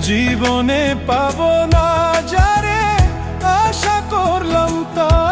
জীবনে পাবো না যারে আশা করলাম তার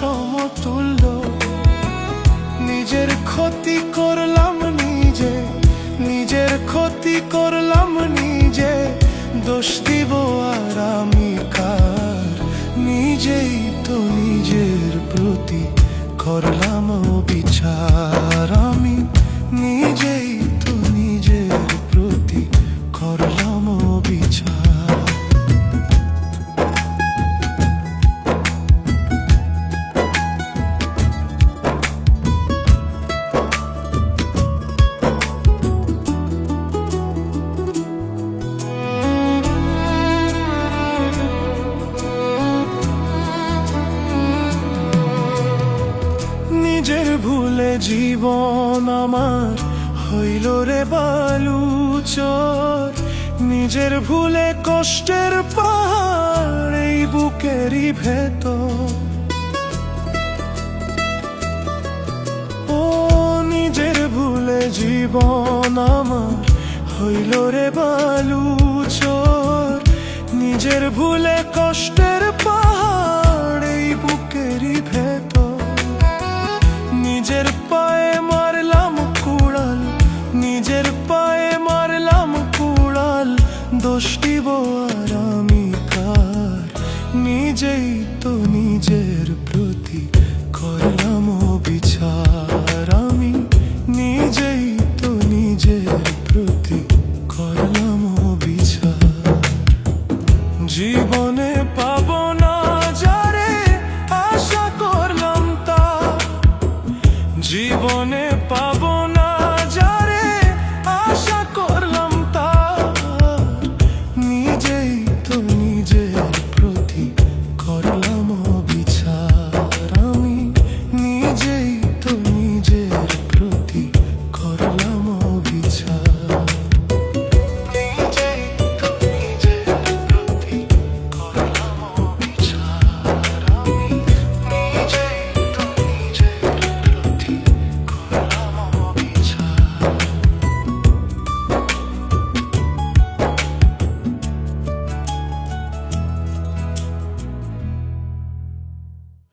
সমতুল্য। নিজের ক্ষতি করলাম নিজে, নিজের ক্ষতি করলাম নিজে। দোষ দিব আর আমি কার? নিজেই তো নিজের প্রতি করলাম বিচার ভুলে জীবন আমার হইল রে বালুচর নিজের ভুলে কষ্টের পাহাড় এই বুকেরই ভেতর। ও নিজের ভুলে জীবন আমার হইল রে বালুচর নিজের ভুলে কষ্টের নিজেই তো নিজের